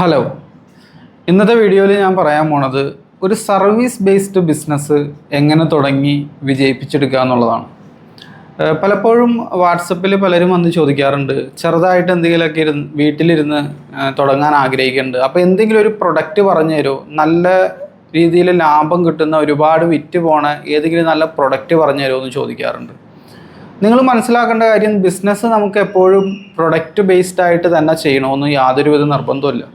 Hello ഇന്നത്തെ വീഡിയോയിൽ ഞാൻ പറയാൻ പോണത് ഒരു സർവീസ് ബേസ്ഡ് ബിസിനസ് എങ്ങനെ തുടങ്ങി വിജയിപ്പിച്ചെടുക്കുക എന്നുള്ളതാണ്. പലപ്പോഴും വാട്സപ്പിൽ പലരും വന്ന് ചോദിക്കാറുണ്ട് ചെറുതായിട്ട് എന്തെങ്കിലുമൊക്കെ ഇരുന്ന് വീട്ടിലിരുന്ന് തുടങ്ങാൻ ആഗ്രഹിക്കുന്നുണ്ട്. അപ്പോൾ എന്തെങ്കിലും ഒരു പ്രൊഡക്റ്റ് പറഞ്ഞു തരുമോ? നല്ല രീതിയിൽ ലാഭം കിട്ടുന്ന ഒരുപാട് വിറ്റ് പോണ ഏതെങ്കിലും നല്ല പ്രൊഡക്റ്റ് പറഞ്ഞു തരുമോ എന്ന് ചോദിക്കാറുണ്ട്. നിങ്ങൾ മനസ്സിലാക്കേണ്ട കാര്യം ബിസിനസ് നമുക്ക് എപ്പോഴും പ്രൊഡക്റ്റ് ബേസ്ഡ് ആയിട്ട് തന്നെ ചെയ്യണമെന്ന് യാതൊരുവിധ നിർബന്ധമില്ല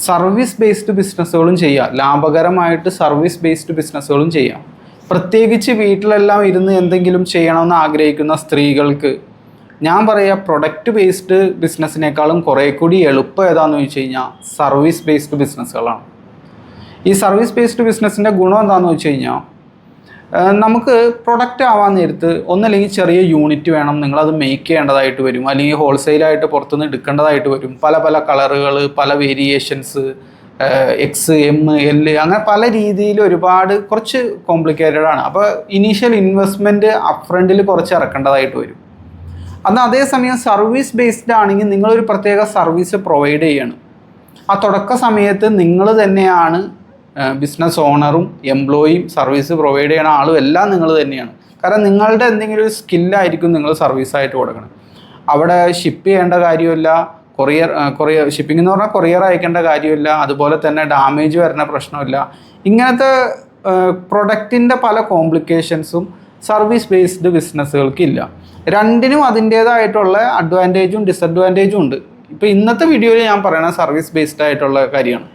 സർവീസ് ബേസ്ഡ് ബിസിനസ്സുകളും ചെയ്യാം. ലാഭകരമായിട്ട് സർവീസ് ബേസ്ഡ് ബിസിനസ്സുകളും ചെയ്യാം. പ്രത്യേകിച്ച് വീട്ടിലെല്ലാം ഇരുന്ന് എന്തെങ്കിലും ചെയ്യണമെന്ന് ആഗ്രഹിക്കുന്ന സ്ത്രീകൾക്ക് ഞാൻ പറയുക പ്രൊഡക്റ്റ് ബേസ്ഡ് ബിസിനസ്സിനേക്കാളും കുറേ കൂടി എളുപ്പം ഏതാണെന്ന് ചോദിച്ചു കഴിഞ്ഞാൽ സർവീസ് ബേസ്ഡ് ബിസിനസ്സുകളാണ് ഈ സർവീസ് ബേസ്ഡ് ബിസിനസ്സിന്റെ ഗുണം എന്താണെന്ന് വെച്ച് കഴിഞ്ഞാൽ നമുക്ക് പ്രൊഡക്റ്റ് ആവാൻ നേരത്ത് ഒന്നല്ലെങ്കിൽ ചെറിയ യൂണിറ്റ് വേണം. നിങ്ങളത് മേക്ക് ചെയ്യേണ്ടതായിട്ട് വരും. അല്ലെങ്കിൽ ഹോൾസെയിലായിട്ട് പുറത്തുനിന്ന് എടുക്കേണ്ടതായിട്ട് വരും. പല പല കളറുകൾ പല വേരിയേഷൻസ് എക്സ് എം എൽ അങ്ങനെ പല രീതിയിൽ ഒരുപാട് കുറച്ച് കോംപ്ലിക്കേറ്റഡ് ആണ്. അപ്പോൾ ഇനീഷ്യൽ ഇൻവെസ്റ്റ്മെന്റ് അപ്രണ്ടിൽ കുറച്ച് ഇറക്കേണ്ടതായിട്ട് വരും. അന്ന് അതേസമയം സർവീസ് ബേസ്ഡ് ആണെങ്കിൽ നിങ്ങളൊരു പ്രത്യേക സർവീസ് പ്രൊവൈഡ് ചെയ്യണം. ആ തുടക്ക സമയത്ത് നിങ്ങൾ തന്നെയാണ് ബിസിനസ് ഓണറും എംപ്ലോയിയും സർവീസ് പ്രൊവൈഡ് ചെയ്യണ ആളും എല്ലാം നിങ്ങൾ തന്നെയാണ്. കാരണം നിങ്ങളുടെ എന്തെങ്കിലും ഒരു സ്കില്ലായിരിക്കും നിങ്ങൾ സർവീസായിട്ട് കൊടുക്കണം. അവിടെ ഷിപ്പ് ചെയ്യേണ്ട കാര്യമില്ല കൊറിയർ കൊറിയർ ഷിപ്പിംഗ് എന്ന് പറഞ്ഞാൽ കൊറിയർ അയക്കേണ്ട കാര്യമില്ല അതുപോലെ തന്നെ ഡാമേജ് വരുന്ന പ്രശ്നമില്ല. ഇങ്ങനത്തെ പ്രൊഡക്റ്റിന്റെ പല കോംപ്ലിക്കേഷൻസും സർവീസ് ബേസ്ഡ് ബിസിനസ്സുകൾക്കില്ല രണ്ടിനും അതിന്റേതായിട്ടുള്ള അഡ്വാന്റേജും ഡിസഡ്വാന്റേജും ഉണ്ട്. ഇപ്പോൾ ഇന്നത്തെ വീഡിയോയിൽ ഞാൻ പറയുന്നത് സർവീസ് ബേസ്ഡ് ആയിട്ടുള്ള കാര്യമാണ്.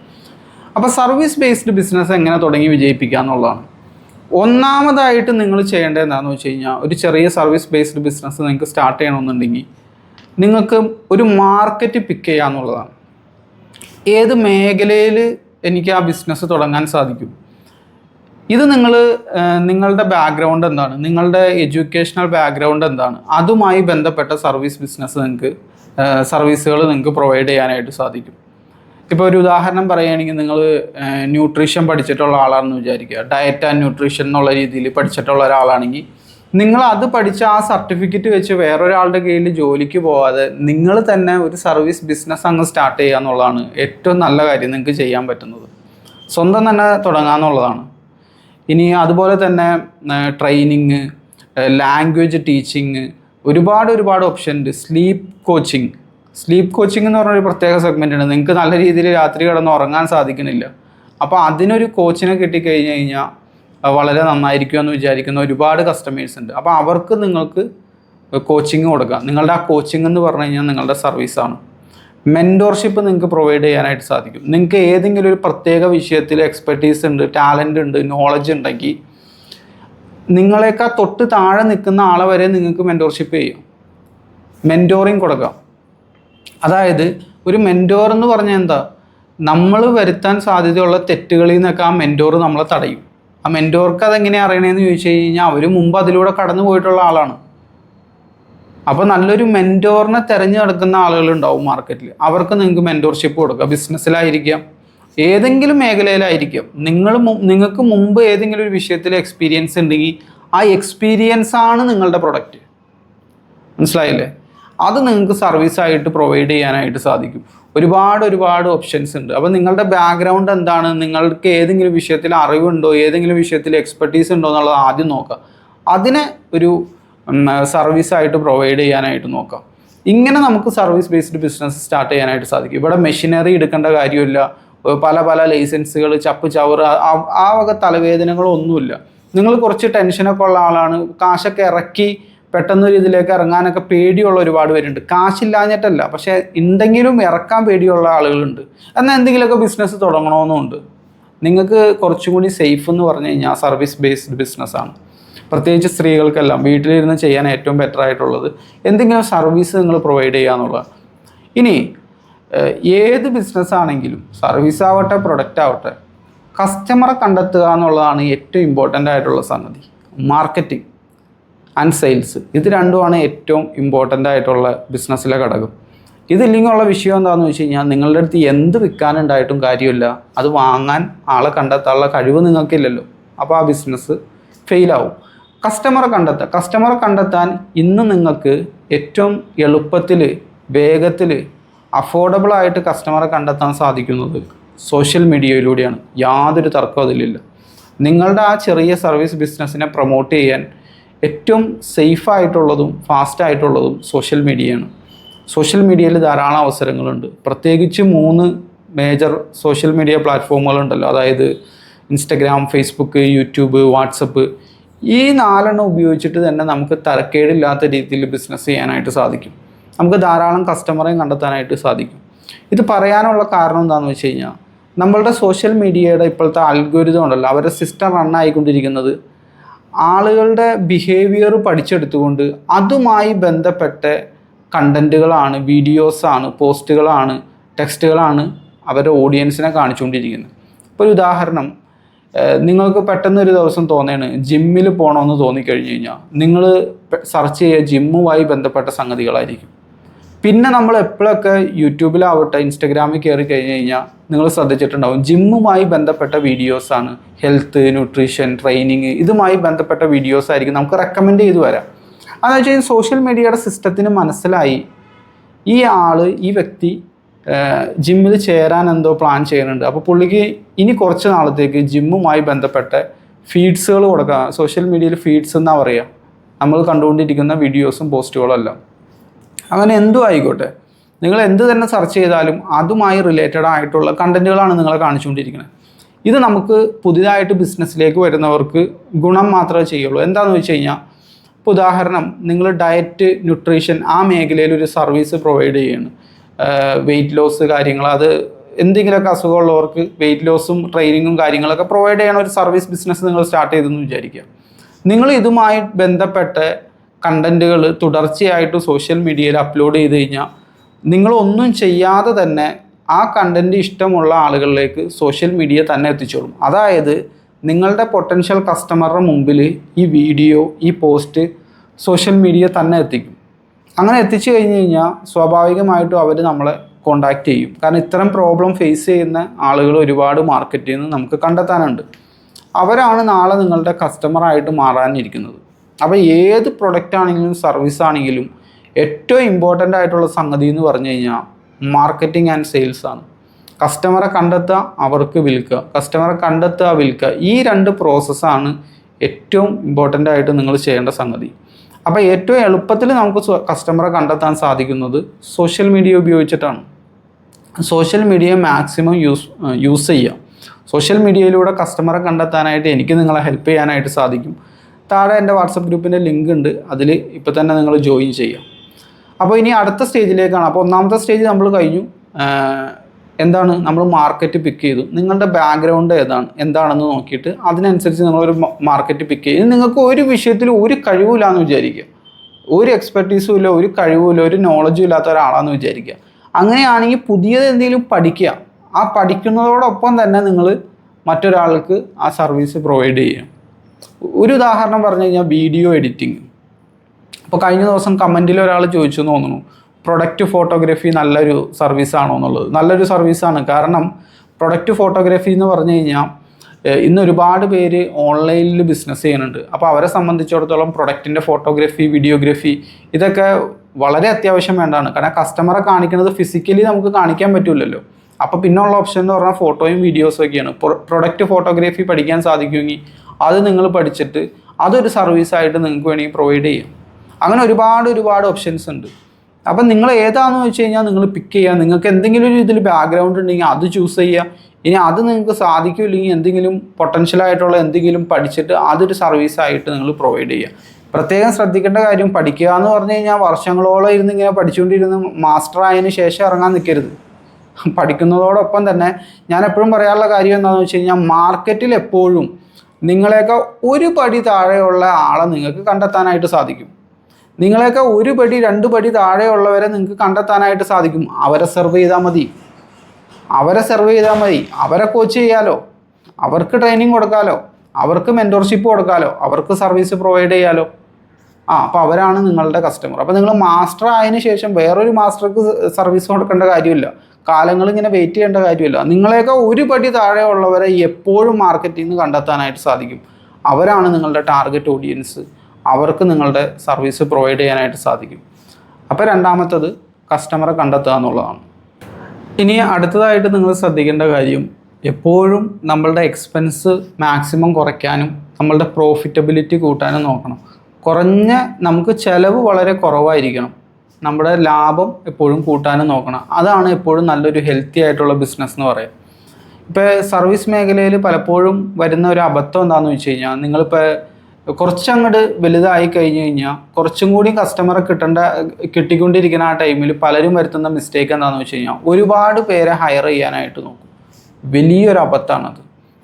അപ്പോൾ സർവീസ് ബേസ്ഡ് ബിസിനസ് എങ്ങനെ തുടങ്ങി വിജയിപ്പിക്കുക എന്നുള്ളതാണ്. ഒന്നാമതായിട്ട് നിങ്ങൾ ചെയ്യേണ്ടത് എന്താണെന്ന് വെച്ച് കഴിഞ്ഞാൽ ഒരു ചെറിയ സർവീസ് ബേസ്ഡ് ബിസിനസ് നിങ്ങൾക്ക് സ്റ്റാർട്ട് ചെയ്യണമെന്നുണ്ടെങ്കിൽ നിങ്ങൾക്ക് ഒരു മാർക്കറ്റ് പിക്ക് ചെയ്യുക എന്നുള്ളതാണ്. ഏത് മേഖലയിൽ എനിക്ക് ആ ബിസിനസ് തുടങ്ങാൻ സാധിക്കും? ഇത് നിങ്ങൾ നിങ്ങളുടെ ബാക്ക്ഗ്രൗണ്ട് എന്താണ്? നിങ്ങളുടെ എഡ്യൂക്കേഷണൽ ബാക്ക്ഗ്രൗണ്ട് എന്താണ്? അതുമായി ബന്ധപ്പെട്ട സർവീസ് ബിസിനസ് നിങ്ങൾക്ക് സർവീസുകൾ നിങ്ങൾക്ക് പ്രൊവൈഡ് ചെയ്യാനായിട്ട് സാധിക്കും. ഇപ്പോൾ ഒരു ഉദാഹരണം പറയുകയാണെങ്കിൽ നിങ്ങൾ ന്യൂട്രീഷൻ പഠിച്ചിട്ടുള്ള ആളാണെന്ന് വിചാരിക്കുക. ഡയറ്റ് ആൻഡ് ന്യൂട്രീഷൻ എന്നുള്ള രീതിയിൽ പഠിച്ചിട്ടുള്ള ഒരാളാണെങ്കിൽ നിങ്ങൾ അത് പഠിച്ച ആ സർട്ടിഫിക്കറ്റ് വെച്ച് വേറൊരാളുടെ കീഴിൽ ജോലിക്ക് പോവാതെ നിങ്ങൾ തന്നെ ഒരു സർവീസ് ബിസിനസ് അങ്ങ് സ്റ്റാർട്ട് ചെയ്യുക എന്നുള്ളതാണ് ഏറ്റവും നല്ല കാര്യം നിങ്ങൾക്ക് ചെയ്യാൻ പറ്റുന്നത്. സ്വന്തം തന്നെ തുടങ്ങാന്നുള്ളതാണ് ഇനി അതുപോലെ തന്നെ ട്രെയിനിങ് ലാംഗ്വേജ് ടീച്ചിങ് ഒരുപാട് ഒരുപാട് ഓപ്ഷൻ ഉണ്ട്. സ്ലീപ്പ് കോച്ചിങ് സ്ലീപ്പ് കോച്ചിങ് എന്ന് പറഞ്ഞൊരു പ്രത്യേക സെഗ്മെന്റ് ആണ് നിങ്ങൾക്ക് നല്ല രീതിയിൽ രാത്രി കിടന്ന് ഉറങ്ങാൻ സാധിക്കുന്നില്ല അപ്പോൾ അതിനൊരു കോച്ചിനെ കിട്ടിക്കഴിഞ്ഞ് കഴിഞ്ഞാൽ വളരെ നന്നായിരിക്കും എന്ന് വിചാരിക്കുന്ന ഒരുപാട് കസ്റ്റമേഴ്സ് ഉണ്ട്. അപ്പോൾ അവർക്ക് നിങ്ങൾക്ക് കോച്ചിങ് കൊടുക്കാം. നിങ്ങളുടെ ആ കോച്ചിങ് എന്ന് പറഞ്ഞു കഴിഞ്ഞാൽ നിങ്ങളുടെ സർവീസാണ് മെന്റോർഷിപ്പ് നിങ്ങൾക്ക് പ്രൊവൈഡ് ചെയ്യാനായിട്ട് സാധിക്കും. നിങ്ങൾക്ക് ഏതെങ്കിലും ഒരു പ്രത്യേക വിഷയത്തിൽ എക്സ്പെർട്ടീസ് ഉണ്ട് ടാലന്റ് ഉണ്ട് നോളജ് ഉണ്ടെങ്കിൽ നിങ്ങളെക്കാൾ തൊട്ട് താഴെ നിൽക്കുന്ന ആളെ വരെ നിങ്ങൾക്ക് മെന്റോർഷിപ്പ് ചെയ്യും. മെന്റോറിങ് കൊടുക്കാം. അതായത് ഒരു മെന്റോർ എന്ന് പറഞ്ഞാൽ എന്താ? നമ്മൾ വരുത്താൻ സാധ്യതയുള്ള തെറ്റുകളിൽ നിന്നൊക്കെ ആ മെന്റോർ നമ്മളെ തടയും. ആ മെന്റോർക്ക് അതെങ്ങനെയാണ് അറിയണതെന്ന് ചോദിച്ചു കഴിഞ്ഞാൽ അവർ മുമ്പ് അതിലൂടെ കടന്നു പോയിട്ടുള്ള ആളാണ്. അപ്പോൾ നല്ലൊരു മെന്റോറിനെ തിരഞ്ഞു നടക്കുന്ന ആളുകളുണ്ടാവും മാർക്കറ്റിൽ അവർക്ക് നിങ്ങൾക്ക് മെന്റോർഷിപ്പ് കൊടുക്കുക ബിസിനസ്സിലായിരിക്കാം ഏതെങ്കിലും മേഖലയിലായിരിക്കാം. നിങ്ങൾ നിങ്ങൾക്ക് മുമ്പ് ഏതെങ്കിലും ഒരു വിഷയത്തിൽ എക്സ്പീരിയൻസ് ഉണ്ടെങ്കിൽ ആ എക്സ്പീരിയൻസ് ആണ് നിങ്ങളുടെ പ്രൊഡക്റ്റ് മനസ്സിലായില്ലേ? അത് നിങ്ങൾക്ക് സർവീസ് ആയിട്ട് പ്രൊവൈഡ് ചെയ്യാനായിട്ട് സാധിക്കും. ഒരുപാട് ഒരുപാട് ഓപ്ഷൻസ് ഉണ്ട്. അപ്പോൾ നിങ്ങളുടെ ബാക്ക്ഗ്രൗണ്ട് എന്താണ്? നിങ്ങൾക്ക് ഏതെങ്കിലും വിഷയത്തിൽ അറിവുണ്ടോ? ഏതെങ്കിലും വിഷയത്തിൽ എക്സ്പെർട്ടീസ് ഉണ്ടോ എന്നുള്ളത് ആദ്യം നോക്കുക. അതിനെ ഒരു സർവീസായിട്ട് പ്രൊവൈഡ് ചെയ്യാനായിട്ട് നോക്കാം ഇങ്ങനെ നമുക്ക് സർവീസ് ബേസ്ഡ് ബിസിനസ് സ്റ്റാർട്ട് ചെയ്യാനായിട്ട് സാധിക്കും. ഇവിടെ മെഷീനറി എടുക്കേണ്ട കാര്യമില്ല. പല പല ലൈസൻസുകൾ ചപ്പ് ചവറ് ആ- വക തലവേദനകളൊന്നുമില്ല. നിങ്ങൾ കുറച്ച് ടെൻഷനൊക്കെ ഉള്ള ആളാണ്. കാശൊക്കെ ഇറക്കി പെട്ടെന്ന് ഒരു ഇതിലേക്ക് ഇറങ്ങാനൊക്കെ പേടിയുള്ള ഒരുപാട് പേരുണ്ട്. കാശില്ലാഞ്ഞിട്ടല്ല പക്ഷേ ഉണ്ടെങ്കിലും ഇറക്കാൻ പേടിയുള്ള ആളുകളുണ്ട്. എന്നാൽ എന്തെങ്കിലുമൊക്കെ ബിസിനസ് തുടങ്ങണമെന്നുണ്ട് നിങ്ങൾക്ക് കുറച്ചും കൂടി സേഫ് എന്ന് പറഞ്ഞു കഴിഞ്ഞാൽ സർവീസ് ബേസ്ഡ് ബിസിനസ്സാണ് പ്രത്യേകിച്ച് സ്ത്രീകൾക്കെല്ലാം വീട്ടിലിരുന്ന് ചെയ്യാൻ ഏറ്റവും ബെറ്റർ ആയിട്ടുള്ളത് എന്തെങ്കിലും സർവീസ് നിങ്ങൾ പ്രൊവൈഡ് ചെയ്യുക എന്നുള്ളതാണ്. ഇനി ഏത് ബിസിനസ് ആണെങ്കിലും സർവീസ് ആവട്ടെ പ്രൊഡക്റ്റ് ആവട്ടെ കസ്റ്റമറെ കണ്ടെത്തുക എന്നുള്ളതാണ് ഏറ്റവും ഇമ്പോർട്ടന്റ് ആയിട്ടുള്ള സംഗതി. മാർക്കറ്റിംഗ് ആൻഡ് സെയിൽസ് ഇത് രണ്ടുമാണ് ഏറ്റവും ഇമ്പോർട്ടന്റ് ആയിട്ടുള്ള ബിസിനസ്സിലെ ഘടകം. ഇതില്ലെങ്കിലുള്ള വിഷയം എന്താണെന്ന് വെച്ച് കഴിഞ്ഞാൽ നിങ്ങളുടെ അടുത്ത് എന്ത് വിൽക്കാനുണ്ടായിട്ടും കാര്യമില്ല. അത് വാങ്ങാൻ ആളെ കണ്ടെത്താനുള്ള കഴിവ് നിങ്ങൾക്കില്ലല്ലോ. അപ്പോൾ ആ ബിസിനസ് ഫെയിലാവും കസ്റ്റമറെ കണ്ടെത്താം കസ്റ്റമറെ കണ്ടെത്താൻ ഇന്ന് നിങ്ങൾക്ക് ഏറ്റവും എളുപ്പത്തിൽ വേഗത്തിൽ അഫോർഡബിളായിട്ട് കസ്റ്റമറെ കണ്ടെത്താൻ സാധിക്കുന്നത് സോഷ്യൽ മീഡിയയിലൂടെയാണ് യാതൊരു തർക്കവും അതിലില്ല. നിങ്ങളുടെ ആ ചെറിയ സർവീസ് ബിസിനസ്സിനെ പ്രൊമോട്ട് ചെയ്യാൻ ഏറ്റവും സേഫ് ആയിട്ടുള്ളതും ഫാസ്റ്റ് ആയിട്ടുള്ളതും സോഷ്യൽ മീഡിയയാണ്. സോഷ്യൽ മീഡിയയിൽ ധാരാളം അവസരങ്ങളുണ്ട്. പ്രത്യേകിച്ച് മൂന്ന് മേജർ സോഷ്യൽ മീഡിയ പ്ലാറ്റ്ഫോമുകളുണ്ടല്ലോ. അതായത് ഇൻസ്റ്റഗ്രാം ഫേസ്ബുക്ക് യൂട്യൂബ് വാട്സപ്പ്. ഈ നാലെണ്ണം ഉപയോഗിച്ചിട്ട് തന്നെ നമുക്ക് തരക്കേടില്ലാത്ത രീതിയിൽ ബിസിനസ് ചെയ്യാനായിട്ട് സാധിക്കും. നമുക്ക് ധാരാളം കസ്റ്റമറെയും കണ്ടെത്താനായിട്ട് സാധിക്കും. ഇത് പറയാനുള്ള കാരണം എന്താണെന്ന് വെച്ച് കഴിഞ്ഞാൽ നമ്മളുടെ സോഷ്യൽ മീഡിയയുടെ ഇപ്പോഴത്തെ അൽഗോരിതം ഉണ്ടല്ലോ. അവരുടെ സിസ്റ്റം റൺ ആയിക്കൊണ്ടിരിക്കുന്നത് ആളുകളുടെ ബിഹേവിയർ പഠിച്ചെടുത്തുകൊണ്ട് അതുമായി ബന്ധപ്പെട്ട കണ്ടന്റുകളാണ് വീഡിയോസാണ് പോസ്റ്റുകളാണ് ടെക്സ്റ്റുകളാണ് അവരുടെ ഓഡിയൻസിനെ കാണിച്ചുകൊണ്ടിരിക്കുന്നത്. ഇപ്പോൾ ഒരു ഉദാഹരണം നിങ്ങൾക്ക് പെട്ടെന്ന് ഒരു ദിവസം തോന്നിയാണ് ജിമ്മിൽ പോകണമെന്ന് തോന്നിക്കഴിഞ്ഞ് കഴിഞ്ഞാൽ നിങ്ങൾ സെർച്ച് ചെയ്യുക ജിമ്മുമായി ബന്ധപ്പെട്ട സംഗതികളായിരിക്കും. പിന്നെ നമ്മൾ എപ്പോഴൊക്കെ യൂട്യൂബിലാവട്ടെ ഇൻസ്റ്റഗ്രാമിൽ കയറി കഴിഞ്ഞ് കഴിഞ്ഞാൽ നിങ്ങൾ ശ്രദ്ധിച്ചിട്ടുണ്ടാവും ജിമ്മുമായി ബന്ധപ്പെട്ട വീഡിയോസാണ് ഹെൽത്ത് ന്യൂട്രീഷൻ ട്രെയിനിങ് ഇതുമായി ബന്ധപ്പെട്ട വീഡിയോസ് ആയിരിക്കും നമുക്ക് റെക്കമെൻഡ് ചെയ്തു വരാം. അതെന്ന് വെച്ച് കഴിഞ്ഞാൽ സോഷ്യൽ മീഡിയയുടെ സിസ്റ്റത്തിന് മനസ്സിലായി ഈ ആൾ ഈ വ്യക്തി ജിമ്മിൽ ചേരാൻ എന്തോ പ്ലാൻ ചെയ്യുന്നുണ്ട്. അപ്പോൾ പുള്ളിക്ക് ഇനി കുറച്ച് നാളത്തേക്ക് ജിമ്മുമായി ബന്ധപ്പെട്ട ഫീഡ്സുകൾ കൊടുക്കാം. സോഷ്യൽ മീഡിയയിൽ ഫീഡ്സ് എന്നാ പറയുക നമ്മൾ കണ്ടുകൊണ്ടിരിക്കുന്ന വീഡിയോസും പോസ്റ്റുകളും എല്ലാം അങ്ങനെ എന്തും ആയിക്കോട്ടെ. നിങ്ങൾ എന്ത് തന്നെ സെർച്ച് ചെയ്താലും അതുമായി റിലേറ്റഡ് ആയിട്ടുള്ള കണ്ടന്റുകളാണ് നിങ്ങളെ കാണിച്ചുകൊണ്ടിരിക്കുന്നത്. ഇത് നമുക്ക് പുതിയതായിട്ട് ബിസിനസ്സിലേക്ക് വരുന്നവർക്ക് ഗുണം മാത്രമേ ചെയ്യുള്ളൂ. എന്താണെന്ന് വെച്ച് കഴിഞ്ഞാൽ ഇപ്പോൾ ഉദാഹരണം നിങ്ങൾ ഡയറ്റ് ന്യൂട്രീഷൻ ആ മേഖലയിൽ ഒരു സർവീസ് പ്രൊവൈഡ് ചെയ്യുന്നു. വെയിറ്റ് ലോസ് കാര്യങ്ങൾ അത് എന്തെങ്കിലുമൊക്കെ അസുഖമുള്ളവർക്ക് വെയിറ്റ് ലോസും ട്രെയിനിങ്ങും കാര്യങ്ങളൊക്കെ പ്രൊവൈഡ് ചെയ്യണ ഒരു സർവീസ് ബിസിനസ് നിങ്ങൾ സ്റ്റാർട്ട് ചെയ്തെന്ന് വിചാരിക്കുക. നിങ്ങൾ ഇതുമായി ബന്ധപ്പെട്ട കണ്ടന്റുകൾ തുടർച്ചയായിട്ട് സോഷ്യൽ മീഡിയയിൽ അപ്ലോഡ് ചെയ്ത് കഴിഞ്ഞാൽ നിങ്ങളൊന്നും ചെയ്യാതെ തന്നെ ആ കണ്ടന്റ് ഇഷ്ടമുള്ള ആളുകളിലേക്ക് സോഷ്യൽ മീഡിയ തന്നെ എത്തിച്ചോളും അതായത് നിങ്ങളുടെ പൊട്ടൻഷ്യൽ കസ്റ്റമറുടെ മുമ്പിൽ ഈ വീഡിയോ ഈ പോസ്റ്റ് സോഷ്യൽ മീഡിയ തന്നെ എത്തിക്കും. അങ്ങനെ എത്തിച്ചു കഴിഞ്ഞ് കഴിഞ്ഞാൽ സ്വാഭാവികമായിട്ടും അവർ നമ്മളെ കോണ്ടാക്റ്റ് ചെയ്യും. കാരണം ഇത്തരം പ്രോബ്ലം ഫേസ് ചെയ്യുന്ന ആളുകൾ ഒരുപാട് മാർക്കറ്റിൽ നിന്ന് നമുക്ക് കണ്ടെത്താനുണ്ട്. അവരാണ് നാളെ നിങ്ങളുടെ കസ്റ്റമറായിട്ട് മാറാനിരിക്കുന്നത്. അപ്പോൾ ഏത് പ്രൊഡക്റ്റ് ആണെങ്കിലും സർവീസ് ആണെങ്കിലും ഏറ്റവും ഇമ്പോർട്ടന്റ് ആയിട്ടുള്ള സംഗതി എന്ന് പറഞ്ഞു കഴിഞ്ഞാൽ മാർക്കറ്റിംഗ് ആൻഡ് സെയിൽസ് ആണ്. കസ്റ്റമറെ കണ്ടെത്തുക അവർക്ക് വിൽക്കുക. കസ്റ്റമറെ കണ്ടെത്തുക വിൽക്കുക. ഈ രണ്ട് പ്രോസസ്സാണ് ഏറ്റവും ഇമ്പോർട്ടന്റ് ആയിട്ട് നിങ്ങൾ ചെയ്യേണ്ട സംഗതി. അപ്പോൾ ഏറ്റവും എളുപ്പത്തിൽ നമുക്ക് കസ്റ്റമറെ കണ്ടെത്താൻ സാധിക്കുന്നത് സോഷ്യൽ മീഡിയ ഉപയോഗിച്ചിട്ടാണ്. Social media maximum use use ചെയ്യുക സോഷ്യൽ മീഡിയയിലൂടെ കസ്റ്റമറെ കണ്ടെത്താനായിട്ട് എനിക്ക് നിങ്ങളെ ഹെൽപ്പ് ചെയ്യാനായിട്ട് സാധിക്കും. താഴെ എന്റെ വാട്സപ്പ് ഗ്രൂപ്പിന്റെ ലിങ്ക് ഉണ്ട്. അതിൽ ഇപ്പോൾ തന്നെ നിങ്ങൾ ജോയിൻ ചെയ്യാം. അപ്പോൾ ഇനി അടുത്ത സ്റ്റേജിലേക്കാണ്. അപ്പോൾ ഒന്നാമത്തെ സ്റ്റേജ് നമ്മൾ കഴിഞ്ഞു. എന്താണ്? നമ്മൾ മാർക്കറ്റ് പിക്ക് ചെയ്തു. നിങ്ങളുടെ ബാക്ക്ഗ്രൗണ്ട് ഏതാണ്? എന്താണെന്ന് നോക്കിയിട്ട് അതിനനുസരിച്ച് നിങ്ങളൊരു മാർക്കറ്റ് പിക്ക് ചെയ്യും നിങ്ങൾക്ക് ഒരു വിഷയത്തിൽ ഒരു കഴിവില്ല എന്ന് വിചാരിക്കുക. ഒരു എക്സ്പെർട്ടീസും ഇല്ല ഒരു കഴിവുമില്ല ഒരു നോളജും ഇല്ലാത്ത ഒരാളാണെന്ന് വിചാരിക്കുക. അങ്ങനെയാണെങ്കിൽ പുതിയത് എന്തെങ്കിലും പഠിക്കുക. ആ പഠിക്കുന്നതോടൊപ്പം തന്നെ നിങ്ങൾ മറ്റൊരാൾക്ക് ആ സർവീസ് പ്രൊവൈഡ് ചെയ്യുക. ഒരു ഉദാഹരണം പറഞ്ഞു കഴിഞ്ഞാൽ വീഡിയോ എഡിറ്റിംഗ് അപ്പോൾ കഴിഞ്ഞ ദിവസം കമന്റിൽ ഒരാൾ ചോദിച്ചു എന്ന് തോന്നുന്നു പ്രൊഡക്റ്റ് ഫോട്ടോഗ്രാഫി നല്ലൊരു സർവീസാണോ എന്നുള്ളത്? നല്ലൊരു സർവീസാണ് കാരണം പ്രൊഡക്റ്റ് ഫോട്ടോഗ്രാഫി എന്ന് പറഞ്ഞു കഴിഞ്ഞാൽ ഇന്ന് ഒരുപാട് പേര് ഓൺലൈനിൽ ബിസിനസ് ചെയ്യുന്നുണ്ട്. അപ്പോൾ അവരെ സംബന്ധിച്ചിടത്തോളം പ്രൊഡക്റ്റിന്റെ ഫോട്ടോഗ്രാഫി വീഡിയോഗ്രാഫി ഇതൊക്കെ വളരെ അത്യാവശ്യം വേണ്ടതാണ്. കാരണം കസ്റ്റമറെ കാണിക്കുന്നത് ഫിസിക്കലി നമുക്ക് കാണിക്കാൻ പറ്റില്ലല്ലോ അപ്പോൾ പിന്നെയുള്ള ഓപ്ഷൻ എന്ന് പറഞ്ഞാൽ ഫോട്ടോയും വീഡിയോസും ഒക്കെയാണ്. പ്രൊഡക്റ്റ് ഫോട്ടോഗ്രാഫി പഠിക്കാൻ സാധിക്കുമെങ്കിൽ അത് നിങ്ങൾ പഠിച്ചിട്ട് അതൊരു സർവീസായിട്ട് നിങ്ങൾക്ക് വേണമെങ്കിൽ പ്രൊവൈഡ് ചെയ്യാം. അങ്ങനെ ഒരുപാട് ഒരുപാട് ഓപ്ഷൻസ് ഉണ്ട്. അപ്പം നിങ്ങൾ ഏതാണെന്ന് വെച്ച് കഴിഞ്ഞാൽ നിങ്ങൾ പിക്ക് ചെയ്യുക. നിങ്ങൾക്ക് എന്തെങ്കിലും ഒരു ഇതിൽ ബാക്ക്ഗ്രൗണ്ട് ഉണ്ടെങ്കിൽ അത് ചൂസ് ചെയ്യുക. ഇനി അത് നിങ്ങൾക്ക് സാധിക്കില്ലെങ്കിൽ എന്തെങ്കിലും പൊട്ടൻഷ്യൽ ആയിട്ടുള്ള എന്തെങ്കിലും പഠിച്ചിട്ട് അതൊരു സർവീസായിട്ട് നിങ്ങൾ പ്രൊവൈഡ് ചെയ്യുക. പ്രത്യേകം ശ്രദ്ധിക്കേണ്ട കാര്യം പഠിക്കുക എന്ന് പറഞ്ഞു കഴിഞ്ഞാൽ വർഷങ്ങളോളം ഇരുന്ന് ഇങ്ങനെ പഠിച്ചുകൊണ്ടിരുന്ന് മാസ്റ്റർ ആയതിനു ശേഷം ഇറങ്ങാൻ നിൽക്കരുത് പഠിക്കുന്നതോടൊപ്പം തന്നെ ഞാൻ എപ്പോഴും പറയാനുള്ള കാര്യം എന്താണെന്ന് വെച്ച് കഴിഞ്ഞാൽ മാർക്കറ്റിൽ എപ്പോഴും നിങ്ങളെയൊക്കെ ഒരു പടി താഴെയുള്ള ആളെ നിങ്ങൾക്ക് കണ്ടെത്താനായിട്ട് സാധിക്കും. നിങ്ങളെയൊക്കെ ഒരു പടി രണ്ട് പടി താഴെയുള്ളവരെ നിങ്ങൾക്ക് കണ്ടെത്താനായിട്ട് സാധിക്കും. അവരെ സെർവ് ചെയ്താൽ മതി. അവരെ സെർവ് ചെയ്താൽ മതി. അവരെ കോച്ച് ചെയ്യാലോ. അവർക്ക് ട്രെയിനിങ് കൊടുക്കാലോ. അവർക്ക് മെന്റോർഷിപ്പ് കൊടുക്കാലോ. അവർക്ക് സർവീസ് പ്രൊവൈഡ് ചെയ്യാലോ. ആ അപ്പോൾ അവരാണ് നിങ്ങളുടെ കസ്റ്റമർ അപ്പോൾ നിങ്ങൾ മാസ്റ്റർ ആയതിനു ശേഷം വേറൊരു മാസ്റ്റർക്ക് സർവീസ് കൊടുക്കേണ്ട കാര്യമില്ല. കാലങ്ങൾ ഇങ്ങനെ വെയിറ്റ് ചെയ്യേണ്ട കാര്യമില്ല. നിങ്ങളെയൊക്കെ ഒരു പടി താഴെയുള്ളവരെ എപ്പോഴും മാർക്കറ്റിൽ നിന്ന് കണ്ടെത്താനായിട്ട് സാധിക്കും. അവരാണ് നിങ്ങളുടെ ടാർഗറ്റ് ഓഡിയൻസ് അവർക്ക് നിങ്ങളുടെ സർവീസ് പ്രൊവൈഡ് ചെയ്യാനായിട്ട് സാധിക്കും. അപ്പോൾ രണ്ടാമത്തത് കസ്റ്റമറെ കണ്ടെത്തുക എന്നുള്ളതാണ്. ഇനി അടുത്തതായിട്ട് നിങ്ങൾ ശ്രദ്ധിക്കേണ്ട കാര്യം എപ്പോഴും നമ്മളുടെ എക്സ്പെൻസ് മാക്സിമം കുറയ്ക്കാനും നമ്മളുടെ പ്രോഫിറ്റബിലിറ്റി കൂട്ടാനും നോക്കണം. കുറഞ്ഞ നമുക്ക് ചിലവ് വളരെ കുറവായിരിക്കണം. നമ്മുടെ ലാഭം എപ്പോഴും കൂട്ടാനും നോക്കണം. അതാണ് എപ്പോഴും നല്ലൊരു ഹെൽത്തി ആയിട്ടുള്ള ബിസിനസ് എന്ന് പറയുക ഇപ്പോൾ സർവീസ് മേഖലയിൽ പലപ്പോഴും വരുന്ന ഒരു അബദ്ധം എന്താണെന്ന് വെച്ച് കഴിഞ്ഞാൽ നിങ്ങളിപ്പോൾ കുറച്ചങ്ങോട്ട് വലുതായി കഴിഞ്ഞ് കഴിഞ്ഞാൽ കുറച്ചും കൂടി കസ്റ്റമറെ കിട്ടേണ്ട കിട്ടിക്കൊണ്ടിരിക്കുന്ന ആ ടൈമിൽ പലരും വരുത്തുന്ന മിസ്റ്റേക്ക് എന്താണെന്ന് വെച്ച് കഴിഞ്ഞാൽ ഒരുപാട് പേരെ ഹയർ ചെയ്യാനായിട്ട് നോക്കും. വലിയൊരു അബദ്ധമാണത്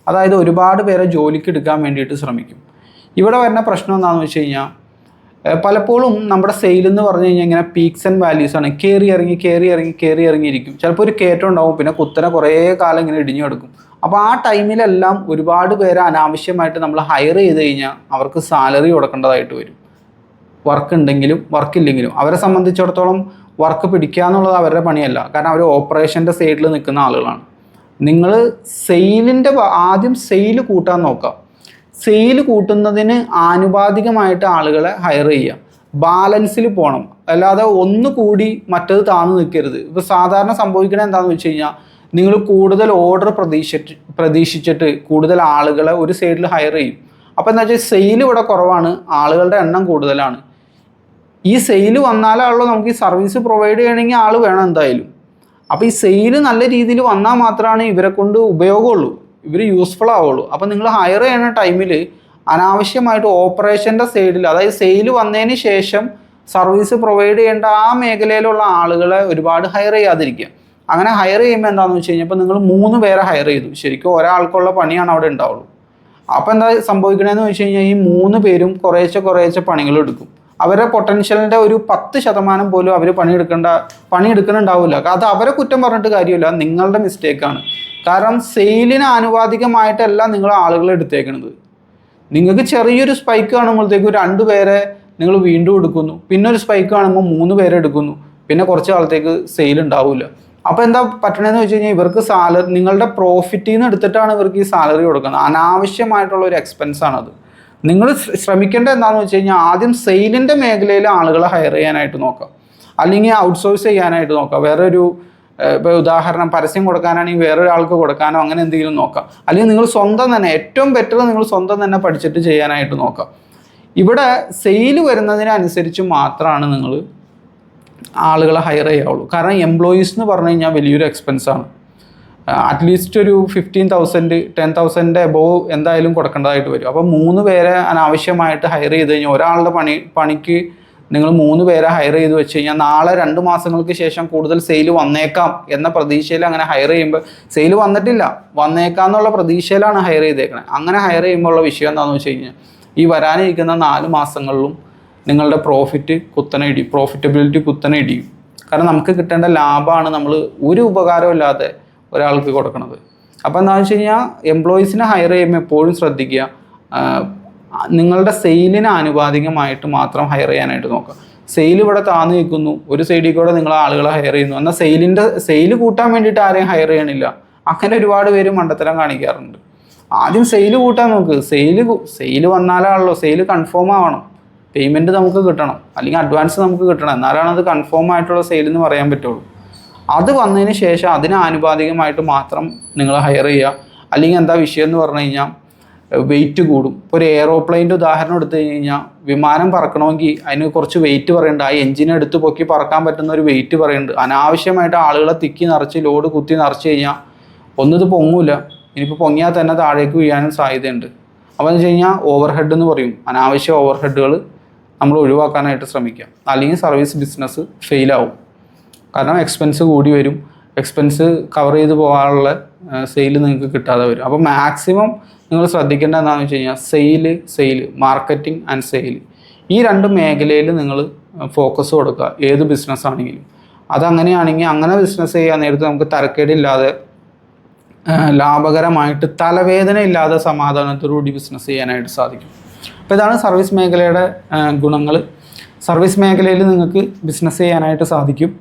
അതായത് ഒരുപാട് പേരെ ജോലിക്ക് എടുക്കാൻ വേണ്ടിയിട്ട് ശ്രമിക്കും. ഇവിടെ വരുന്ന പ്രശ്നം എന്താണെന്ന് വെച്ച് കഴിഞ്ഞാൽ പലപ്പോഴും നമ്മുടെ സെയിൽ എന്ന് പറഞ്ഞു കഴിഞ്ഞാൽ ഇങ്ങനെ പീക്സ് ആൻഡ് വാല്യൂസ് ആണ്. കയറി ഇറങ്ങി കയറി ഇറങ്ങി കയറി ഇറങ്ങിയിരിക്കും. ചിലപ്പോൾ ഒരു കയറ്റം ഉണ്ടാവും പിന്നെ കുത്തനെ കുറേ കാലം ഇങ്ങനെ ഇടിഞ്ഞു കിടക്കും. അപ്പോൾ ആ ടൈമിലെല്ലാം ഒരുപാട് പേരെ അനാവശ്യമായിട്ട് നമ്മൾ ഹയർ ചെയ്ത് കഴിഞ്ഞാൽ അവർക്ക് സാലറി കൊടുക്കേണ്ടതായിട്ട് വരും. വർക്ക് ഉണ്ടെങ്കിലും വർക്ക് ഇല്ലെങ്കിലും. അവരെ സംബന്ധിച്ചിടത്തോളം വർക്ക് പിടിക്കുക എന്നുള്ളത് അവരുടെ പണിയല്ല. കാരണം അവർ ഓപ്പറേഷന്റെ സൈഡിൽ നിൽക്കുന്ന ആളുകളാണ്. നിങ്ങൾ സെയിലിന്റെ ആദ്യം സെയിൽ കൂട്ടാൻ നോക്കാം സെയിൽ കൂട്ടുന്നതിന് ആനുപാതികമായിട്ട് ആളുകളെ ഹയർ ചെയ്യുക ബാലൻസിൽ പോകണം അല്ലാതെ ഒന്ന് കൂടി മറ്റത് താഴ്ന്നു നിൽക്കരുത് ഇപ്പോൾ സാധാരണ സംഭവിക്കണത് എന്താണെന്ന് വെച്ച് കഴിഞ്ഞാൽ നിങ്ങൾ കൂടുതൽ ഓർഡർ പ്രതീക്ഷിച്ചിട്ട് പ്രതീക്ഷിച്ചിട്ട് കൂടുതൽ ആളുകളെ ഒരു സൈഡിൽ ഹയർ ചെയ്യും. അപ്പോൾ എന്താ വെച്ചാൽ സെയിൽ ഇവിടെ കുറവാണ് ആളുകളുടെ എണ്ണം കൂടുതലാണ്. ഈ സെയിൽ വന്നാലാണല്ലോ നമുക്ക് ഈ സർവീസ് പ്രൊവൈഡ് ചെയ്യണമെങ്കിൽ ആൾ വേണം എന്തായാലും. അപ്പോൾ ഈ സെയിൽ നല്ല രീതിയിൽ വന്നാൽ മാത്രമാണ് ഇവരെ കൊണ്ട് ഉപയോഗമുള്ളൂ. ഇവർ യൂസ്ഫുൾ ആവുള്ളൂ. അപ്പോൾ നിങ്ങൾ ഹയർ ചെയ്യുന്ന ടൈമിൽ അനാവശ്യമായിട്ട് ഓപ്പറേഷന്റെ സൈഡിൽ അതായത് സെയിൽ വന്നതിന് ശേഷം സർവീസ് പ്രൊവൈഡ് ചെയ്യേണ്ട ആ മേഖലയിലുള്ള ആളുകളെ ഒരുപാട് ഹയർ ചെയ്യാതിരിക്കുക. അങ്ങനെ ഹയർ ചെയ്യുമ്പോൾ എന്താണെന്ന് വെച്ച് കഴിഞ്ഞാൽ ഇപ്പോൾ നിങ്ങൾ മൂന്ന് പേരെ ഹയർ ചെയ്തു. ശരിക്കും ഒരാൾക്കുള്ള പണിയാണ് അവിടെ ഉണ്ടാവുള്ളൂ. അപ്പോൾ എന്താ സംഭവിക്കണമെന്ന് വെച്ച് കഴിഞ്ഞാൽ ഈ മൂന്ന് പേരും കുറേശ്ശെ കുറേശ്ശെ പണികൾ എടുക്കും അവരുടെ പൊട്ടൻഷ്യലിന്റെ ഒരു പത്ത് ശതമാനം പോലും അവർ പണിയെടുക്കേണ്ട പണിയെടുക്കുന്നുണ്ടാവില്ല. അത് അവരെ കുറ്റം പറഞ്ഞിട്ട് കാര്യമില്ല. നിങ്ങളുടെ മിസ്റ്റേക്കാണ് കാരണം സെയിലിന് ആനുപാതികമായിട്ടല്ല നിങ്ങൾ ആളുകളെ എടുത്തേക്കുന്നത് നിങ്ങൾക്ക് ചെറിയൊരു സ്പൈക്ക് കാണുമ്പോഴത്തേക്കും രണ്ട് പേരെ നിങ്ങൾ വീണ്ടും എടുക്കുന്നു. പിന്നെ ഒരു സ്പൈക്ക് കാണുമ്പോൾ മൂന്ന് പേരെ എടുക്കുന്നു. പിന്നെ കുറച്ച് കാലത്തേക്ക് സെയിൽ ഉണ്ടാവില്ല. അപ്പോൾ എന്താ പറ്റണതെന്ന് വെച്ച് കഴിഞ്ഞാൽ ഇവർക്ക് സാലറി നിങ്ങളുടെ പ്രോഫിറ്റിൽ നിന്ന് എടുത്തിട്ടാണ് ഇവർക്ക് ഈ സാലറി കൊടുക്കുന്നത്. അനാവശ്യമായിട്ടുള്ള ഒരു എക്സ്പെൻസ് ആണത്. നിങ്ങൾ ശ്ര- ശ്രമിക്കേണ്ടത് എന്താണെന്ന് വെച്ച് കഴിഞ്ഞാൽ ആദ്യം സെയിലിന്റെ മേഖലയിൽ ആളുകളെ ഹയർ ചെയ്യാനായിട്ട് നോക്കാം അല്ലെങ്കിൽ ഔട്ട്സോഴ്സ് ചെയ്യാനായിട്ട് നോക്കാം വേറെ ഒരു ഇപ്പോൾ ഉദാഹരണം പരസ്യം കൊടുക്കാനാണെങ്കിൽ വേറൊരാൾക്ക് കൊടുക്കാനോ അങ്ങനെ എന്തെങ്കിലും നോക്കാം അല്ലെങ്കിൽ നിങ്ങൾ സ്വന്തം തന്നെ ഏറ്റവും ബെറ്റർ നിങ്ങൾ സ്വന്തം തന്നെ പഠിച്ചിട്ട് ചെയ്യാനായിട്ട് നോക്കാം ഇവിടെ സെയിൽ വരുന്നതിനനുസരിച്ച് മാത്രമാണ് നിങ്ങൾ ആളുകളെ ഹയർ ചെയ്യാവുള്ളൂ. കാരണം എംപ്ലോയീസ് എന്ന് പറഞ്ഞു കഴിഞ്ഞാൽ വലിയൊരു എക്സ്പെൻസാണ് അറ്റ്ലീസ്റ്റ് ഒരു fifteen thousand ten thousand above എന്തായാലും കൊടുക്കേണ്ടതായിട്ട് വരും. അപ്പോൾ മൂന്ന് പേരെ അനാവശ്യമായിട്ട് ഹയർ ചെയ്ത് കഴിഞ്ഞാൽ ഒരാളുടെ പണി പണിക്ക് നിങ്ങൾ മൂന്ന് പേരെ ഹയർ ചെയ്ത് വെച്ച് കഴിഞ്ഞാൽ നാളെ രണ്ട് മാസങ്ങൾക്ക് ശേഷം കൂടുതൽ സെയിൽ വന്നേക്കാം എന്ന പ്രതീക്ഷയിൽ അങ്ങനെ ഹയർ ചെയ്യുമ്പോൾ സെയിൽ വന്നിട്ടില്ല. വന്നേക്കാം എന്നുള്ള പ്രതീക്ഷയിലാണ് ഹയർ ചെയ്തേക്കണത് അങ്ങനെ ഹയർ ചെയ്യുമ്പോൾ ഉള്ള വിഷയം എന്താണെന്ന് വെച്ച് കഴിഞ്ഞാൽ ഈ വരാനിരിക്കുന്ന നാല് മാസങ്ങളിലും നിങ്ങളുടെ പ്രോഫിറ്റ് കുത്തനെ ഇടിയും. പ്രോഫിറ്റബിലിറ്റി കുത്തനെ ഇടിയും. കാരണം നമുക്ക് കിട്ടേണ്ട ലാഭമാണ് നമ്മൾ ഒരു ഉപകാരമില്ലാതെ ഒരാൾക്ക് കൊടുക്കണത്. അപ്പോൾ എന്താണെന്ന് വെച്ച് കഴിഞ്ഞാൽ എംപ്ലോയീസിനെ ഹയർ ചെയ്യുമ്പോൾ എപ്പോഴും ശ്രദ്ധിക്കുക. നിങ്ങളുടെ സെയിലിന് ആനുപാതികമായിട്ട് മാത്രം ഹയർ ചെയ്യാനായിട്ട് നോക്കുക. സെയിൽ ഇവിടെ താന്നു നിൽക്കുന്നു. ഒരു സൈഡിൽ കൂടെ നിങ്ങൾ ആളുകളെ ഹയർ ചെയ്യുന്നു. എന്നാൽ സെയിലിന്റെ സെയിൽ കൂട്ടാൻ വേണ്ടിയിട്ട് ആരെയും ഹയർ ചെയ്യണില്ല. അങ്ങനെ ഒരുപാട് പേര് മണ്ടത്തരം കാണിക്കാറുണ്ട്. ആദ്യം സെയിൽ കൂട്ടാൻ നോക്ക്. സെയിൽ സെയിൽ വന്നാലാണല്ലോ. സെയിൽ കൺഫേം ആവണം. പേയ്മെന്റ് നമുക്ക് കിട്ടണം. അല്ലെങ്കിൽ അഡ്വാൻസ് നമുക്ക് കിട്ടണം. എന്നാലാണ് അത് കൺഫേം ആയിട്ടുള്ള സെയിൽ എന്ന് പറയാൻ പറ്റുള്ളൂ. അത് വന്നതിന് ശേഷം അതിന് ആനുപാതികമായിട്ട് മാത്രം നിങ്ങൾ ഹയർ ചെയ്യുക. അല്ലെങ്കിൽ എന്താ വിഷയം എന്ന് പറഞ്ഞു കഴിഞ്ഞാൽ വെയിറ്റ് കൂടും. ഇപ്പോൾ ഒരു എയറോപ്ലെയിന്റെ ഉദാഹരണം എടുത്തു കഴിഞ്ഞാൽ വിമാനം പറക്കണമെങ്കിൽ അതിന് കുറച്ച് വെയിറ്റ് പറയുന്നുണ്ട് ആ എഞ്ചിൻ എടുത്ത് പൊക്കി പറക്കാൻ പറ്റുന്ന ഒരു വെയിറ്റ് പറയുന്നുണ്ട് അനാവശ്യമായിട്ട് ആളുകളെ തിക്കി നിറച്ച് ലോഡ് കുത്തി നിറച്ച് കഴിഞ്ഞാൽ ഒന്നിത് പൊങ്ങൂല. ഇനിയിപ്പോൾ പൊങ്ങിയാൽ തന്നെ താഴേക്ക് വീഴാനും സാധ്യതയുണ്ട്. അപ്പോൾ എന്ന് വെച്ച് കഴിഞ്ഞാൽ ഓവർ ഹെഡ് എന്ന് പറയും. അനാവശ്യ ഓവർ ഹെഡുകൾ നമ്മൾ ഒഴിവാക്കാനായിട്ട് ശ്രമിക്കുക. അല്ലെങ്കിൽ സർവീസ് ബിസിനസ് ഫെയിലാവും കാരണം എക്സ്പെൻസ് കൂടി വരും. എക്സ്പെൻസ് കവർ ചെയ്ത് പോകാനുള്ള സെയിൽ നിങ്ങൾക്ക് കിട്ടാതെ വരും. അപ്പോൾ മാക്സിമം നിങ്ങൾ ശ്രദ്ധിക്കേണ്ട എന്താണെന്ന് വെച്ച് കഴിഞ്ഞാൽ sale sale marketing and sale ഈ രണ്ട് മേഖലയിൽ നിങ്ങൾ ഫോക്കസ് കൊടുക്കുക. ഏത് ബിസിനസ് ആണെങ്കിലും. അതങ്ങനെയാണെങ്കിൽ അങ്ങനെ ബിസിനസ് ചെയ്യാൻ നേരത്ത് നമുക്ക് തരക്കേടില്ലാതെ ലാഭകരമായിട്ട് തലവേദന ഇല്ലാതെ സമാധാനത്തോടുകൂടി ബിസിനസ് ചെയ്യാനായിട്ട് സാധിക്കും. അപ്പോൾ ഇതാണ് സർവീസ് മേഖലയുടെ ഗുണങ്ങൾ സർവീസ് മേഖലയിൽ നിങ്ങൾക്ക് ബിസിനസ് ചെയ്യാനായിട്ട് സാധിക്കും.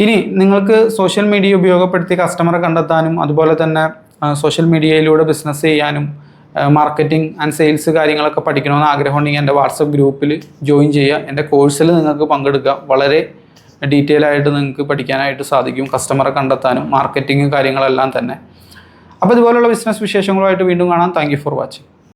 ഇനി നിങ്ങൾക്ക് സോഷ്യൽ മീഡിയ ഉപയോഗപ്പെടുത്തി കസ്റ്റമറെ കണ്ടെത്താനും അതുപോലെ തന്നെ സോഷ്യൽ മീഡിയയിലൂടെ ബിസിനസ് ചെയ്യാനും മാർക്കറ്റിംഗ് ആൻഡ് സെയിൽസ് കാര്യങ്ങളൊക്കെ പഠിക്കണമെന്ന് ആഗ്രഹമുണ്ടെങ്കിൽ എന്റെ വാട്സപ്പ് ഗ്രൂപ്പിൽ ജോയിൻ ചെയ്യുക. എന്റെ കോഴ്സിൽ നിങ്ങൾക്ക് പങ്കെടുക്കുക വളരെ ഡീറ്റെയിൽ ആയിട്ട് നിങ്ങൾക്ക് പഠിക്കാനായിട്ട് സാധിക്കും കസ്റ്റമറെ കണ്ടെത്താനും മാർക്കറ്റിംഗ് കാര്യങ്ങളെല്ലാം തന്നെ. അപ്പോൾ ഇതുപോലുള്ള ബിസിനസ് വിശേഷങ്ങളുമായിട്ട് വീണ്ടും കാണാം. Thank for watching